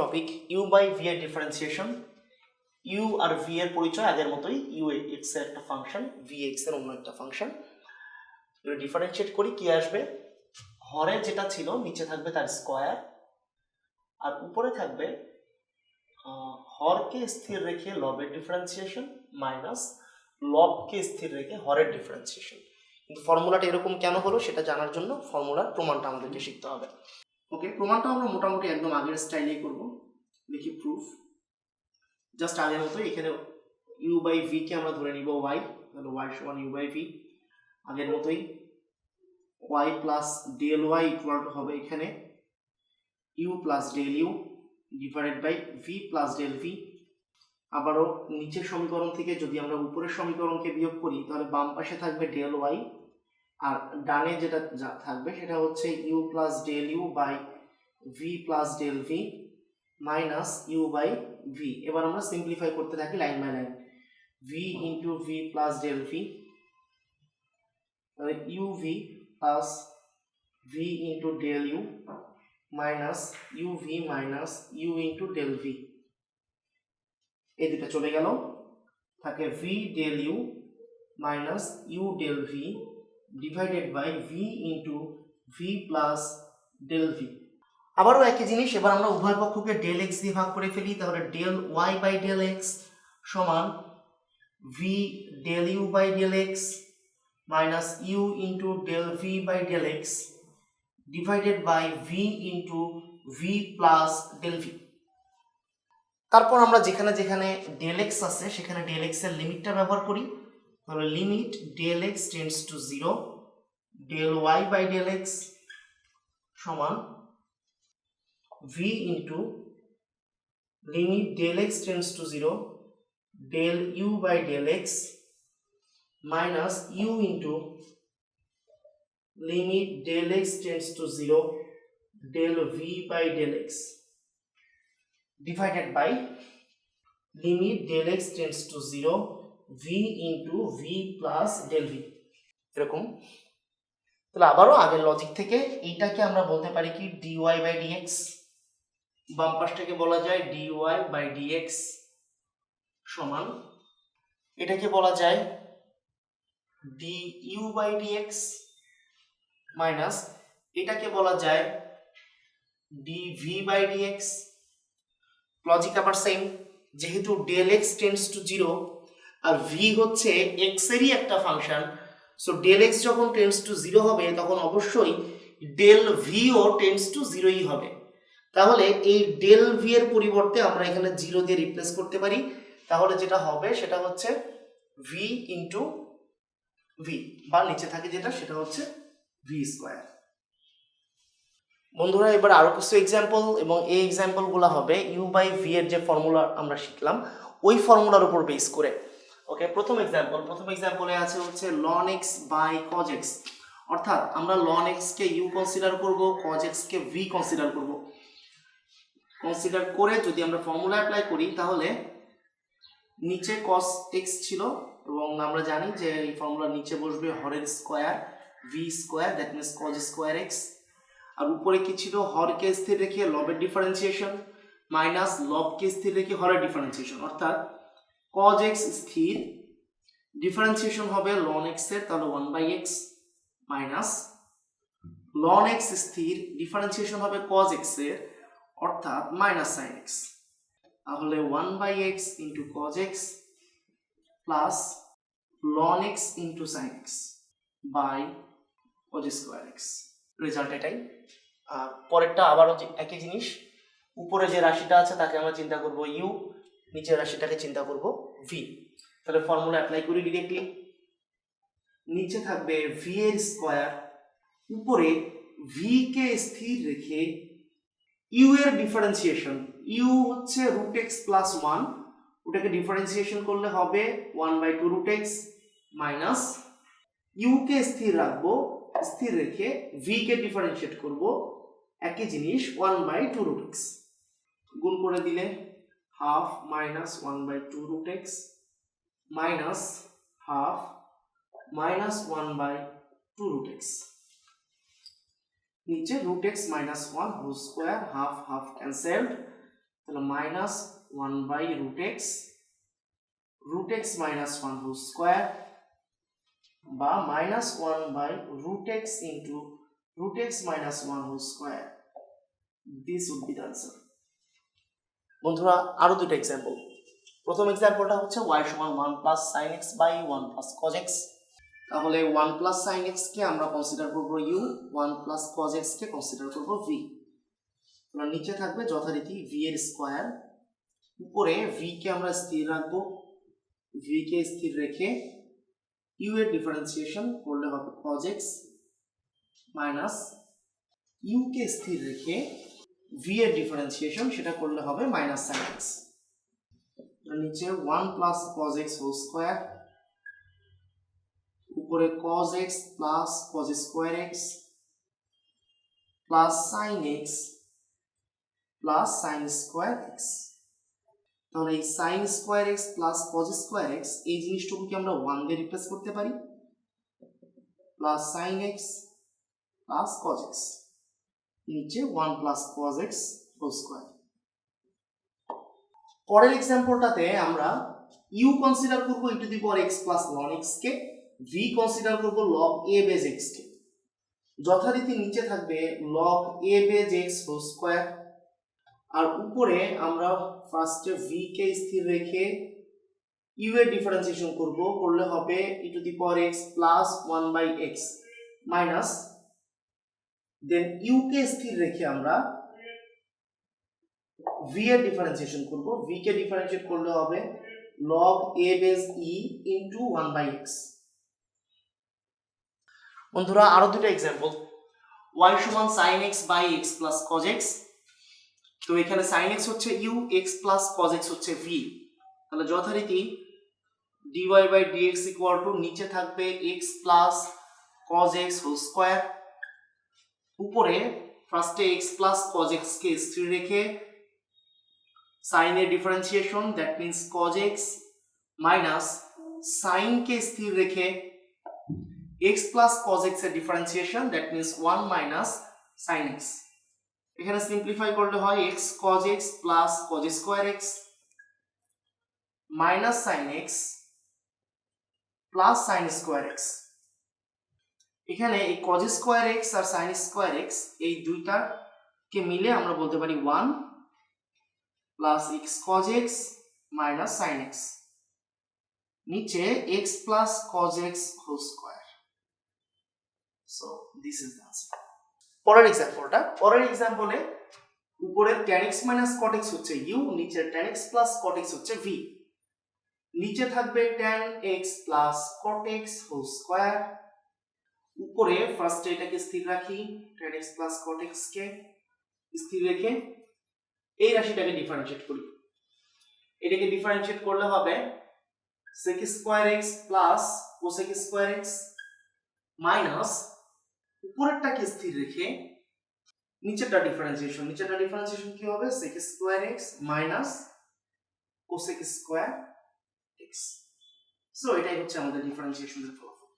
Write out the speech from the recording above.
Topic you by V এর differentiation you আর V এর পরিচয় আগের মতোই ইউ এক্সের একটা ফাংশন ভি এক্সের অন্য একটা ফাংশন ডিফারেন্সিয়েট করি, কি আসবে? হরে যেটা ছিল, নিচে থাকবে তার স্কোয়ার আর উপরে থাকবে হরকে স্থির রেখে লবের ডিফারেন্সিয়েশন মাইনাস লবকে স্থির রেখে হরের ডিফারেন্সিয়েশন কিন্তু ফর্মুলাটা এরকম কেন হলো, সেটা জানার জন্য ফর্মুলার প্রমাণটা আমাদেরকে শিখতে হবে। ওকে প্রমাণটা আমরা মোটামুটি একদম আগের স্টাইলেই করব। দেখি প্রুফ জাস্ট আগের মতো এখানে ইউ বাই ভি কে আমরা ধরে নিব ওয়াই তাহলে ওয়াই সমান ইউ বাই ভি আগের মতোই y plus del y equal to হবে এখানে। U plus del u divided by v plus del v আবারও নিচের সমীকরণ থেকে যদি আমরা উপরের সমীকরণকে বিয়োগ করি, তাহলে বাম পাশে থাকবে ডেল ওয়াই আর ডানে যেটা থাকবে সেটা হচ্ছে u plus del u by v plus del v minus u by v এবার আমরা সিম্পলিফাই করতে থাকি line by line v into v plus del v u v plus v into del u minus u v minus u into del v এই দুটো চলে গেল। থাকে v del u minus u del v divided by v into v plus del v আবারও একই জিনিস, এবার আমরা উভয় পক্ষকে ডেল এক্স দিয়ে ভাগ করে ফেলি, তাহলে del y by del x সমান v del u by del x minus u into del v by del x divided by v into v plus del v তারপর আমরা যেখানে যেখানে ডেল এক্স আছে, সেখানে ডেল এক্সের লিমিটটা ব্যবহার করি। তাহলে limit del x tends to zero del y by del x সমান v into limit del x tends to zero del u by del x minus u into limit del x tends to zero del v by del x divided by limit del x tends to 0 v into v plus del v এরকম। তাহলে আবারও আগের logic থেকে এইটাকে আমরা বলতে পারি কি dy বাই dx বাম পাশটাকে বলা যায় dy বাই dx সমান। এটাকে বলা যায় du বাই dx মাইনাস এটাকে বলা যায় dv বাই dx লজিক আবার সেম যেহেতু del x tends to zero R V হচ্ছে এক্স এরই একটা ফাংশন সো ডেল এক্স যখন টেন্স টু জিরো হবে, তখন অবশ্যই ডেল ভিও টেন্স টু জিরোই হবে। তাহলে এই ডেল ভি এর পরিবর্তে আমরা এখানে জিরো দিয়ে রিপ্লেস করতে পারি। তাহলে যেটা হবে, সেটা হচ্ছে ভি ইন্টু ভি বা নিচে থাকে যেটা, সেটা হচ্ছে ভি স্কোয়ার বন্ধুরা, এবার আরও কিছু এক্সাম্পল এবং এই এক্সাম্পলগুলো হবে ইউ বাই ভি এর যে ফর্মুলা আমরা শিখলাম, ওই ফর্মুলার উপর বেস করে। ওকে প্রথম এক্সাম্পল প্রথম এক্সাম্পলে আছে হচ্ছে ln x by cos x অর্থাৎ আমরা লন এক্স কে ইউ কনসিডার করব কজ এক্স কে ভি কনসিডার করব। কনসিডার করে যদি আমরা ফর্মুলা অ্যাপ্লাই করি, তাহলে নিচে কস এক্স ছিল এবং আমরা জানি যে এই ফর্মুলার নিচে বসবে হরের square v square that means cos square x আর উপরে কি ছিল? হরকে স্থির রেখে লবের ডিফারেন্সিয়েশন মাইনাস লবকে স্থির রেখে হরের ডিফারেন্সিয়েশন অর্থাৎ কজ এক্স স্থির ডিফারেন্সিয়েশন হবে লন এক্সের, তাহলে one by x minus ln x স্থির ডিফারেন্সিয়েশন হবে কজ এক্সের, অর্থাৎ মাইনাস সাইন এক্স তাহলে one by x into cos x plus ln x into sine x by cos square x result এটাই। আর পরেরটা আবারও একই জিনিস, উপরে যে রাশিটা আছে তাকে আমরা চিন্তা করব ইউ নিচের রাশিটাকে চিন্তা করব ভি তাহলে ফর্মুলা অ্যাপ্লাই করি ডিরেক্টলি নিচে থাকবে ভি এর স্কোয়ার উপরে ভি কে স্থির রেখে ইউ এর ডিফারেন্সিয়েশন ইউ হচ্ছে রুট এক্স প্লাস ওয়ান ওটাকে ডিফারেন্সিয়েশন করলে হবে one by two root x minus u কে স্থির রাখব, স্থির রেখে ভি কে ডিফারেন্সিয়েট করব। একই জিনিস one by two root x গুণ করে দিলে half minus one by two root x minus half minus one by two root x নিচে root x minus one whole square half half cancelled তাহলে minus one by root x root x minus one whole square বা minus one by root x into root x minus one whole square this would be the answer বন্ধুরা, আরও দুটো example প্রথম এক্সাম্পলটা হচ্ছে Y সমান one plus sine x by one plus cos x তাহলে one plus sine x কে আমরা কনসিডার করব u one plus cos x কে কনসিডার করব ভি তাহলে নিচে থাকবে যথারীতি ভি এর স্কোয়ার উপরে ভি কে আমরা স্থির রাখব। ভি কে স্থির রেখে ইউ এর ডিফারেন্সিয়েশন করলে হবে কজ এক্স মাইনাস ইউ কে স্থির রেখে ভি এর ডিফারেন্সিয়েশন সেটা করলে হবে মাইনাস সাইন এক্স নিচে one plus cos x whole square উপরে cos x plus cos square x plus sine x plus sine square x তাহলে এই sine square x plus cos square x এই জিনিসটুকুকে আমরা ওয়ান দিয়ে রিপ্লেস করতে পারি। Plus sine x plus cos এক্স নিচে one plus cos x whole square পরের এক্সাম্পলটাতে আমরা ইউ কনসিডার করব e to the power x plus ln K V consider করব লগ এ বেজ এক্স কে। যথারীতি নিচে থাকবে log a base x whole square আর উপরে আমরা ফার্স্টে ভি কে স্থির রেখে ইউ এর ডিফারেন্সিয়েশন করব, করলে হবে e to the power x plus one by x minus then u কে স্থির রেখে আমরা ভি এর ডিফারেন্সিয়েশন করব। ভি কে ডিফারেন্সিয়েট করলে হবে log a base e into 1 by x বন্ধুরা, আরও দুটো এক্সাম্পল y সমান sin x by x plus cos x তো এখানে sin x হচ্ছে u, x plus cos x হচ্ছে v তাহলে যথারীতি dy by dx equal to নিচে থাকবে x plus cos x whole square উপরে ফার্স্টে x plus cos x কে স্থির রেখে সাইন এর differentiation that means cos x minus sine কে স্থির রেখে x প্লাস cos x এর differentiation that means 1 minus sin x. এখানে সিম্পলিফাই করলে হয় x cos x plus cos square x minus sin x plus sin square x. এখানে এই cos square x আর sin square x, এই দুইটা কে মিলে আমরা বলতে পারি 1 plus x cos x minus sin x নিচে x plus cos x whole square so this is the পরের এক্সাম্পলটা পরের এক্সাম্পলে উপরের tan x মাইনাস x হচ্ছে u নিচে tan x প্লাস x হচ্ছে v নিচে থাকবে tan x plus x whole square উপরে ফার্স্ট এটাকে স্থির রাখি tan x plus cot x কে স্থির রেখে এই রাশিটাকে ডিফারেন্সিয়েট করি। এটাকে ডিফারেন্সিয়েট করলে হবে sec square x plus cosec square x minus উপরেরটাকে স্থির রেখে নিচেরটা ডিফারেন্সিয়েশন নিচেরটা ডিফারেন্সিয়েশন কি হবে? sec square x minus cosec square x so এটাই হচ্ছে আমাদের ডিফারেন্সিয়েশনের ফলাফল।